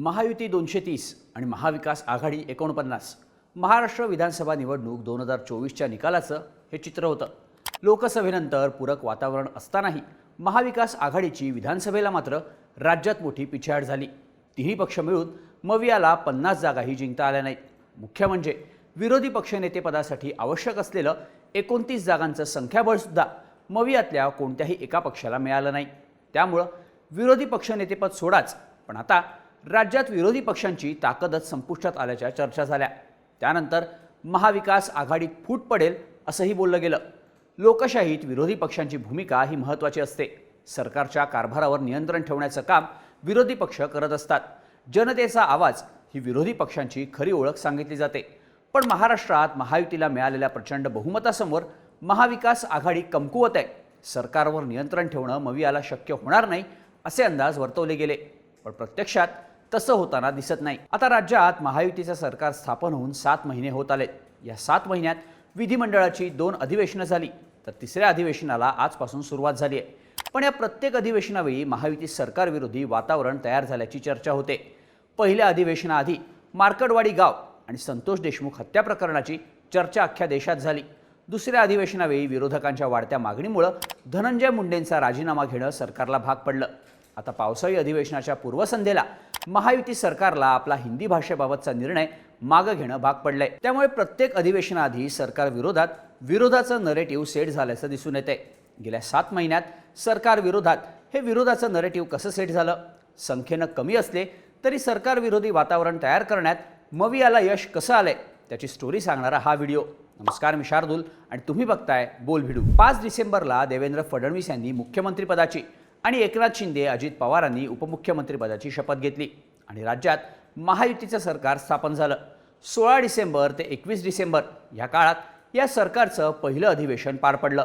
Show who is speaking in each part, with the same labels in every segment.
Speaker 1: महायुती दोनशे तीस आणि महाविकास आघाडी एकोणपन्नास. महाराष्ट्र विधानसभा निवडणूक दोन हजार चोवीसच्या निकालाचं हे चित्र होतं. लोकसभेनंतर पूरक वातावरण असतानाही महाविकास आघाडीची विधानसभेला मात्र राज्यात मोठी पिछेहाट झाली. तिन्ही पक्ष मिळून मवियाला पन्नास जागाही जिंकता आल्या नाहीत. मुख्य म्हणजे विरोधी पक्षनेतेपदासाठी आवश्यक असलेलं एकोणतीस जागांचं संख्याबळसुद्धा मवियातल्या कोणत्याही एका पक्षाला मिळालं नाही. त्यामुळं विरोधी पक्षनेतेपद सोडाच पण आता राज्यात विरोधी पक्षांची ताकदच संपुष्टात आल्याच्या चर्चा झाल्या. त्यानंतर महाविकास आघाडीत फूट पडेल असंही बोललं गेलं. लोकशाहीत विरोधी पक्षांची भूमिका ही महत्त्वाची असते. सरकारच्या कारभारावर नियंत्रण ठेवण्याचं काम विरोधी पक्ष करत असतात. जनतेचा आवाज ही विरोधी पक्षांची खरी ओळख सांगितली जाते. पण महाराष्ट्रात महायुतीला मिळालेल्या प्रचंड बहुमतासमोर महाविकास आघाडी कमकुवत आहे. सरकारवर नियंत्रण ठेवणं मवियाला शक्य होणार नाही असे अंदाज वर्तवले गेले. पण प्रत्यक्षात तसं होताना दिसत नाही. आता राज्यात महायुतीचं सरकार स्थापन होऊन सात महिने होत आलेत. या सात महिन्यात विधिमंडळाची दोन अधिवेशनं झाली तर तिसऱ्या अधिवेशनाला आजपासून सुरुवात झाली आहे. पण या प्रत्येक अधिवेशनावेळी महायुती सरकारविरोधी वातावरण तयार झाल्याची चर्चा होते. पहिल्या अधिवेशनाआधी मार्कडवाडी गाव आणि संतोष देशमुख हत्या प्रकरणाची चर्चा अख्ख्या देशात झाली. दुसऱ्या अधिवेशनावेळी विरोधकांच्या वाढत्या मागणीमुळं धनंजय मुंडेंचा राजीनामा घेणं सरकारला भाग पडलं. आता पावसाळी अधिवेशनाच्या पूर्वसंध्येला महायुती सरकारला आपला हिंदी भाषेबाबतचा निर्णय मागं घेणं भाग पडलंय. त्यामुळे प्रत्येक अधिवेशनाआधी सरकार विरोधात विरोधाचं नरेटिव्ह सेट झाल्याचं दिसून येते गेल्या सात महिन्यात सरकार विरोधात हे विरोधाचं नरेटिव्ह कसं सेट झालं? संख्येनं कमी असले तरी सरकार विरोधी वातावरण तयार करण्यात मवियाला यश कसं आलंय? त्याची स्टोरी सांगणारा हा व्हिडिओ. नमस्कार मी शार्दूल आणि तुम्ही बघताय बोल भिडू पाच डिसेंबरला देवेंद्र फडणवीस यांनी मुख्यमंत्रीपदाची आणि एकनाथ शिंदे अजित पवारांनी उपमुख्यमंत्रीपदाची शपथ घेतली आणि राज्यात महायुतीचं सरकार स्थापन झालं. सोळा डिसेंबर ते एकवीस डिसेंबर या काळात या सरकारचं पहिलं अधिवेशन पार पडलं.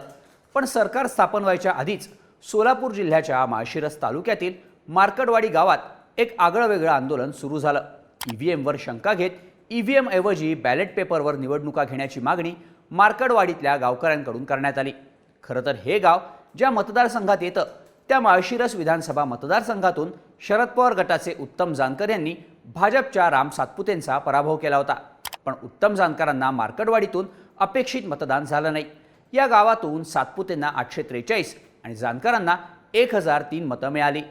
Speaker 1: पण सरकार स्थापन व्हायच्या आधीच सोलापूर जिल्ह्याच्या माळशिरस तालुक्यातील मार्कडवाडी गावात एक आगळं वेगळं आंदोलन सुरू झालं. ई व्ही एमवर शंका घेत ई व्ही एमऐवजी बॅलेट पेपरवर निवडणुका घेण्याची मागणी मार्कडवाडीतल्या गावकऱ्यांकडून करण्यात आली. खरं तर हे गाव ज्या मतदारसंघात येतं त्या माळशिरस विधानसभा मतदारसंघातून शरद पवार गटाचे उत्तम जानकर यांनी भाजपच्या राम सातपुतेंचा पराभव केला होता. पण उत्तम जानकरांना मार्कडवाडीतून अपेक्षित मतदान झालं नाही. या गावातून सातपुतेंना आठशे त्रेचाळीस आणि जानकरांना एक हजार तीन मतं मिळाली.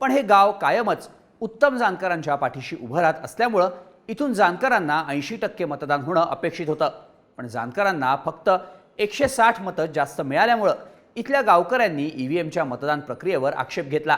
Speaker 1: पण हे गाव कायमच उत्तम जानकरांच्या पाठीशी उभं राहत असल्यामुळं इथून जानकरांना ऐंशी टक्के मतदान होणं अपेक्षित होतं. पण जानकरांना फक्त एकशे साठ मतं जास्त मिळाल्यामुळं इथल्या गावकऱ्यांनी ई व्ही एमच्या मतदान प्रक्रियेवर आक्षेप घेतला.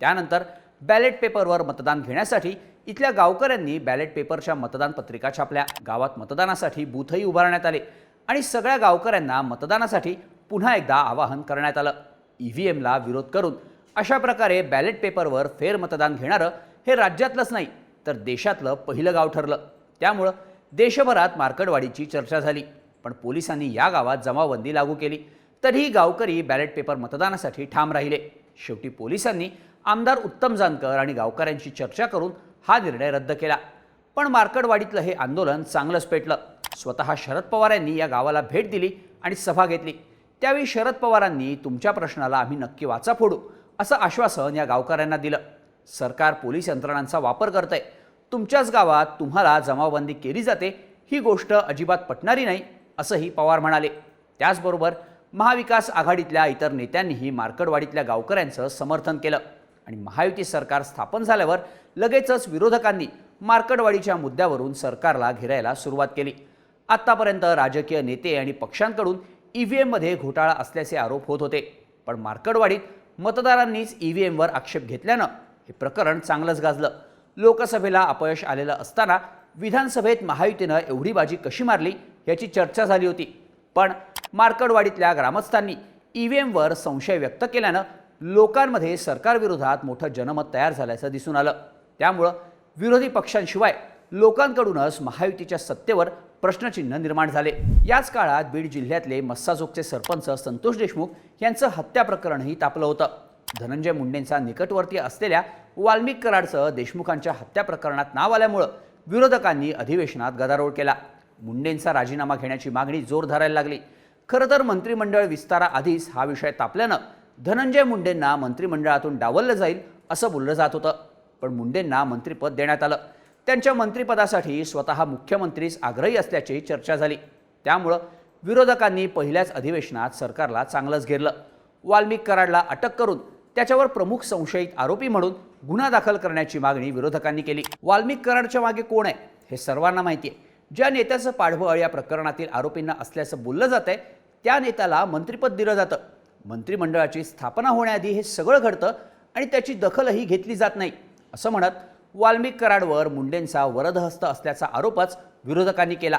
Speaker 1: त्यानंतर बॅलेट पेपरवर मतदान घेण्यासाठी इथल्या गावकऱ्यांनी बॅलेट पेपरच्या मतदान पत्रिका छापल्या. गावात मतदानासाठी बूथही उभारण्यात आले आणि सगळ्या गावकऱ्यांना मतदानासाठी पुन्हा एकदा आवाहन करण्यात आलं. ई व्ही एमला विरोध करून अशा प्रकारे बॅलेट पेपरवर फेरमतदान घेणारं हे राज्यातलंच नाही तर देशातलं पहिलं गाव ठरलं. त्यामुळं देशभरात मार्कडवाडीची चर्चा झाली. पण पोलिसांनी या गावात जमावबंदी लागू केली. तरीही गावकरी बॅलेट पेपर मतदानासाठी ठाम राहिले. शेवटी पोलिसांनी आमदार उत्तम जानकर आणि गावकऱ्यांशी चर्चा करून हा निर्णय रद्द केला. पण मार्कडवाडीतलं हे आंदोलन चांगलंच पेटलं. स्वतः शरद पवार यांनी या गावाला भेट दिली आणि सभा घेतली. त्यावेळी शरद पवारांनी तुमच्या प्रश्नाला आम्ही नक्की वाचा फोडू असं आश्वासन या गावकऱ्यांना दिलं. सरकार पोलीस यंत्रणांचा वापर करतंय. तुमच्याच गावात तुम्हाला जमावबंदी केली जाते ही गोष्ट अजिबात पटणारी नाही असंही पवार म्हणाले. त्याचबरोबर महाविकास आघाडीतल्या इतर नेत्यांनीही मार्कडवाडीतल्या गावकऱ्यांचं समर्थन केलं. आणि महायुती सरकार स्थापन झाल्यावर लगेचच विरोधकांनी मार्कडवाडीच्या मुद्द्यावरून सरकारला घेरायला सुरुवात केली. आत्तापर्यंत राजकीय नेते आणि पक्षांकडून ई व्ही एममध्ये घोटाळा असल्याचे आरोप होत होते. पण मार्कडवाडीत मतदारांनीच ई व्ही एमवर आक्षेप घेतल्यानं हे प्रकरण चांगलंच गाजलं. लोकसभेला अपयश आलेलं असताना विधानसभेत महायुतीनं एवढी बाजी कशी मारली याची चर्चा झाली होती. पण मार्कडवाडीतल्या ग्रामस्थांनी ई व्ही एमवर संशय व्यक्त केल्यानं लोकांमध्ये सरकारविरोधात मोठं जनमत तयार झाल्याचं दिसून आलं. त्यामुळं विरोधी पक्षांशिवाय लोकांकडूनच महायुतीच्या सत्तेवर प्रश्नचिन्ह निर्माण झाले. याच काळात बीड जिल्ह्यातले मस्साजोगचे सरपंच संतोष देशमुख यांचं हत्या प्रकरणही तापलं होतं. धनंजय मुंडेंचा निकटवर्ती असलेल्या वाल्मिक कराडचं देशमुखांच्या हत्या प्रकरणात नाव आल्यामुळं विरोधकांनी अधिवेशनात गदारोळ केला. मुंडेंचा राजीनामा घेण्याची मागणी जोर धरायला लागली. खरं तर मंत्रिमंडळ विस्ताराआधीच हा विषय तापल्यानं धनंजय मुंडेंना मंत्रिमंडळातून डावललं जाईल असं बोललं जात होतं. पण मुंडेंना मंत्रिपद देण्यात आलं. त्यांच्या मंत्रिपदासाठी स्वतः मुख्यमंत्रीच आग्रही असल्याची चर्चा झाली. त्यामुळं विरोधकांनी पहिल्याच अधिवेशनात सरकारला चांगलंच घेरलं. वाल्मिक कराडला अटक करून त्याच्यावर प्रमुख संशयित आरोपी म्हणून गुन्हा दाखल करण्याची मागणी विरोधकांनी केली. वाल्मिक कराडच्या मागे कोण आहे हे सर्वांना माहिती आहे. ज्या नेत्याचं पाठबळ या प्रकरणातील आरोपींना असल्याचं बोललं जात आहे त्या नेत्याला मंत्रिपद दिलं जातं. मंत्रिमंडळाची स्थापना होण्याआधी हे सगळं घडतं आणि त्याची दखलही घेतली जात नाही. असं म्हणत वाल्मिक कराडवर मुंडेंचा वरदहस्त असल्याचा आरोपच विरोधकांनी केला.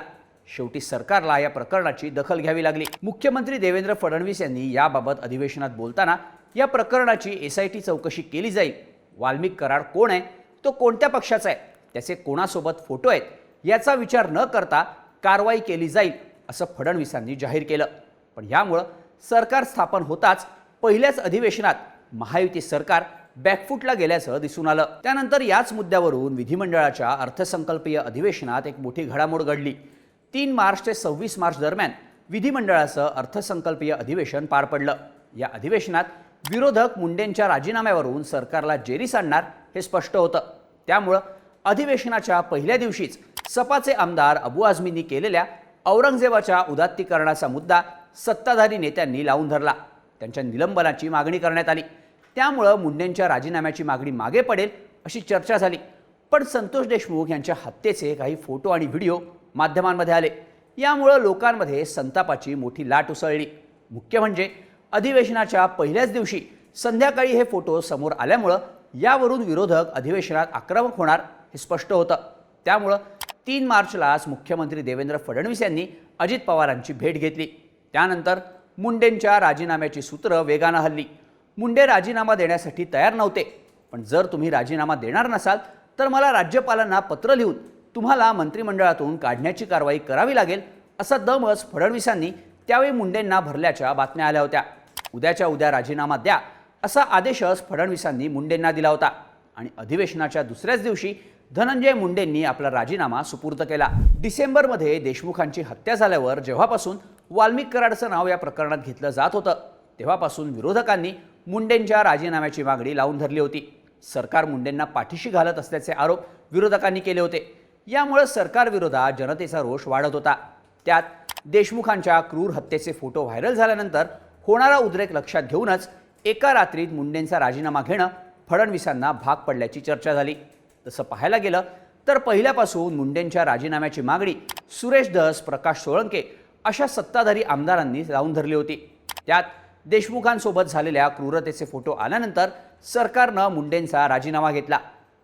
Speaker 1: शेवटी सरकारला या प्रकरणाची दखल घ्यावी लागली. मुख्यमंत्री देवेंद्र फडणवीस यांनी याबाबत अधिवेशनात बोलताना या प्रकरणाची एस आय टी चौकशी केली जाईल. वाल्मिक कराड कोण आहे? तो कोणत्या पक्षाचा आहे? त्याचे कोणासोबत फोटो आहेत? याचा विचार न करता कारवाई केली जाईल असं फडणवीसांनी जाहीर केलं. पण यामुळं सरकार स्थापन होताच पहिल्याच अधिवेशनात महायुती सरकार बॅकफूटला गेल्याचं दिसून आलं. त्यानंतर याच मुद्द्यावरून विधिमंडळाच्या अर्थसंकल्पीय अधिवेशनात एक मोठी घडामोड घडली. तीन मार्च ते सव्वीस मार्च दरम्यान विधिमंडळाचं अर्थसंकल्पीय अधिवेशन पार पडलं. या अधिवेशनात विरोधक मुंडेंच्या राजीनाम्यावरून सरकारला जेरीस आणणार हे स्पष्ट होतं. त्यामुळं अधिवेशनाच्या पहिल्या दिवशीच सपाचे आमदार अबू आझमींनी केलेल्या औरंगजेबाच्या उदात्तीकरणाचा मुद्दा सत्ताधारी नेत्यांनी लावून धरला. त्यांच्या निलंबनाची मागणी करण्यात आली. त्यामुळं मुंडेंच्या राजीनाम्याची मागणी मागे पडेल अशी चर्चा झाली. पण संतोष देशमुख यांच्या हत्येचे काही फोटो आणि व्हिडिओ माध्यमांमध्ये आले. यामुळं लोकांमध्ये संतापाची मोठी लाट उसळली. मुख्य म्हणजे अधिवेशनाच्या पहिल्याच दिवशी संध्याकाळी हे फोटो समोर आल्यामुळं यावरून विरोधक अधिवेशनात आक्रमक होणार हे स्पष्ट होतं. त्यामुळं तीन मार्चला आज मुख्यमंत्री देवेंद्र फडणवीस यांनी अजित पवारांची भेट घेतली. त्यानंतर मुंडेंच्या राजीनाम्याची सूत्रं वेगानं हल्ली. मुंडे राजीनामा देण्यासाठी तयार नव्हते पण जर तुम्ही राजीनामा देणार नसाल तर मला राज्यपालांना पत्र लिहून तुम्हाला मंत्रिमंडळातून काढण्याची कारवाई करावी लागेल असा दमच फडणवीसांनी त्यावेळी मुंडेंना भरल्याच्या बातम्या आल्या होत्या. उद्याच्या उद्या राजीनामा द्या असा आदेशच फडणवीसांनी मुंडेंना दिला होता. आणि अधिवेशनाच्या दुसऱ्याच दिवशी धनंजय मुंडेंनी आपला राजीनामा सुपूर्द केला. डिसेंबरमध्ये देशमुखांची हत्या झाल्यावर जेव्हापासून वाल्मिक कराडचं नाव या प्रकरणात घेतलं जात होतं तेव्हापासून विरोधकांनी मुंडेंच्या राजीनाम्याची मागणी लावून धरली होती. सरकार मुंडेंना पाठीशी घालत असल्याचे आरोप विरोधकांनी केले होते. यामुळे सरकारविरोधात जनतेचा रोष वाढत होता. त्यात देशमुखांच्या क्रूर हत्येचे फोटो व्हायरल झाल्यानंतर होणारा उद्रेक लक्षात घेऊनच एका रात्रीत मुंडेंचा राजीनामा घेणं फडणवीसांना भाग पडल्याची चर्चा झाली. तसं पाहायला गेलं तर पहिल्यापासून मुंडेंच्या राजीनाम्याची मागणी सुरेश दस प्रकाश सोळंके अशा सत्ताधारी आमदारांनी लावून धरली होती. त्यात देशमुखांसोबत झालेल्या क्रूरतेचे फोटो आल्यानंतर सरकारनं मुंडेंचा राजीनामा घेतला.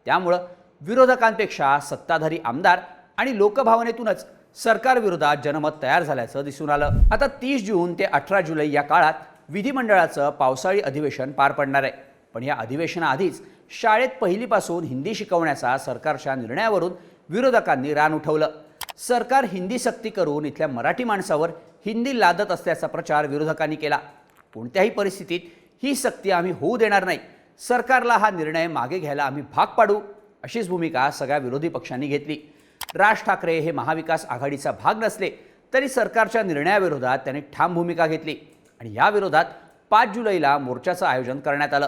Speaker 1: त्यामुळं विरोधकांपेक्षा सत्ताधारी आमदार आणि लोकभावनेतूनच सरकारविरोधात जनमत तयार झाल्याचं दिसून आलं. आता तीस जून ते अठरा जुलै या काळात विधिमंडळाचं पावसाळी अधिवेशन पार पडणार आहे. पण या अधिवेशनाआधीच शाळेत पहिलीपासून हिंदी शिकवण्याचा सरकारच्या निर्णयावरून विरोधकांनी रान उठवलं. सरकार हिंदी सक्ती करून इथल्या मराठी माणसावर हिंदी लादत असल्याचा प्रचार विरोधकांनी केला. कोणत्याही परिस्थितीत ही सक्ती आम्ही होऊ देणार नाही. सरकारला हा निर्णय मागे घ्यायला आम्ही भाग पाडू अशीच भूमिका सगळ्या विरोधी पक्षांनी घेतली. राज ठाकरे हे महाविकास आघाडीचा भाग नसले तरी सरकारच्या निर्णयाविरोधात त्यांनी ठाम भूमिका घेतली आणि या विरोधात पाच जुलैला मोर्चाचं आयोजन करण्यात आलं.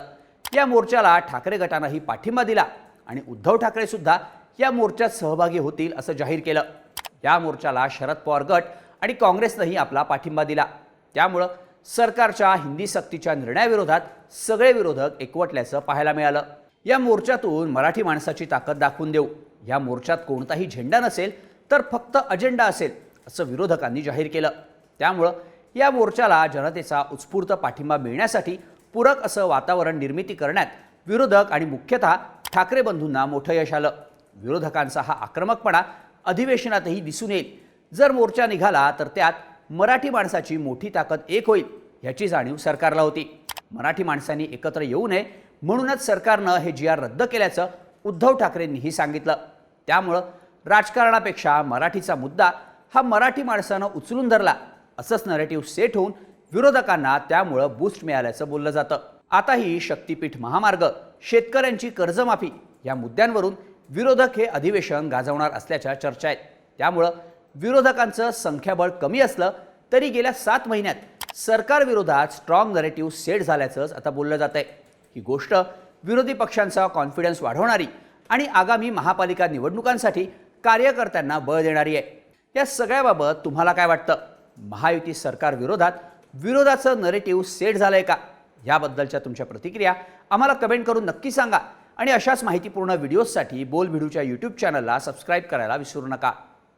Speaker 1: या मोर्चाला ठाकरे गटानंही पाठिंबा दिला आणि उद्धव ठाकरे सुद्धा या मोर्चात सहभागी होतील असं जाहीर केलं. या मोर्चाला शरद पवार गट आणि काँग्रेसनंही आपला पाठिंबा दिला. त्यामुळं सरकारच्या हिंदी सक्तीच्या निर्णयाविरोधात सगळे विरोधक एकवटल्याचं पाहायला मिळालं. या मोर्चातून मराठी माणसाची ताकद दाखवून देऊ. या मोर्चात कोणताही झेंडा नसेल तर फक्त अजेंडा असेल असं विरोधकांनी जाहीर केलं. त्यामुळं या मोर्चाला जनतेचा उत्स्फूर्त पाठिंबा मिळण्यासाठी पूरक असं वातावरण निर्मिती करण्यात विरोधक आणि मुख्यतः ठाकरे बंधूंना मोठं यश आलं. विरोधकांचा हा आक्रमकपणा अधिवेशनातही दिसून येईल. जर मोर्चा निघाला तर त्यात मराठी माणसाची मोठी ताकद एक होईल ह्याची जाणीव सरकारला होती. मराठी माणसांनी एकत्र येऊ नये म्हणूनच सरकारनं हे जी आर रद्द केल्याचं उद्धव ठाकरेंनीही सांगितलं. त्यामुळं राजकारणापेक्षा मराठीचा मुद्दा हा मराठी माणसानं उचलून धरला. असंच नरेटिव्ह सेट होऊन विरोधकांना त्यामुळं बूस्ट मिळाल्याचं बोललं जातं. आताही शक्तीपीठ महामार्ग शेतकऱ्यांची कर्जमाफी या मुद्द्यांवरून विरोधक हे अधिवेशन गाजवणार असल्याच्या चर्चा आहेत. त्यामुळं विरोधकांचं संख्याबळ कमी असलं तरी गेल्या सात महिन्यात सरकारविरोधात स्ट्रॉंग नरेटिव्ह सेट झाल्याचंच आता बोललं जात आहे ही गोष्ट विरोधी पक्षांचा कॉन्फिडन्स वाढवणारी आणि आगामी महापालिका निवडणुकांसाठी कार्यकर्त्यांना बळ देणारी आहे. या सगळ्याबाबत तुम्हाला काय वाटतं? महायुती सरकारविरोधात विरोधाचं नरेटिव्ह सेट झालंय का? याबद्दलच्या तुमच्या प्रतिक्रिया आम्हाला कमेंट करून नक्की सांगा. आणि अशाच माहितीपूर्ण व्हिडिओजसाठी बोल भिडूच्या यूट्यूब चॅनलला सबस्क्राईब करायला विसरू नका.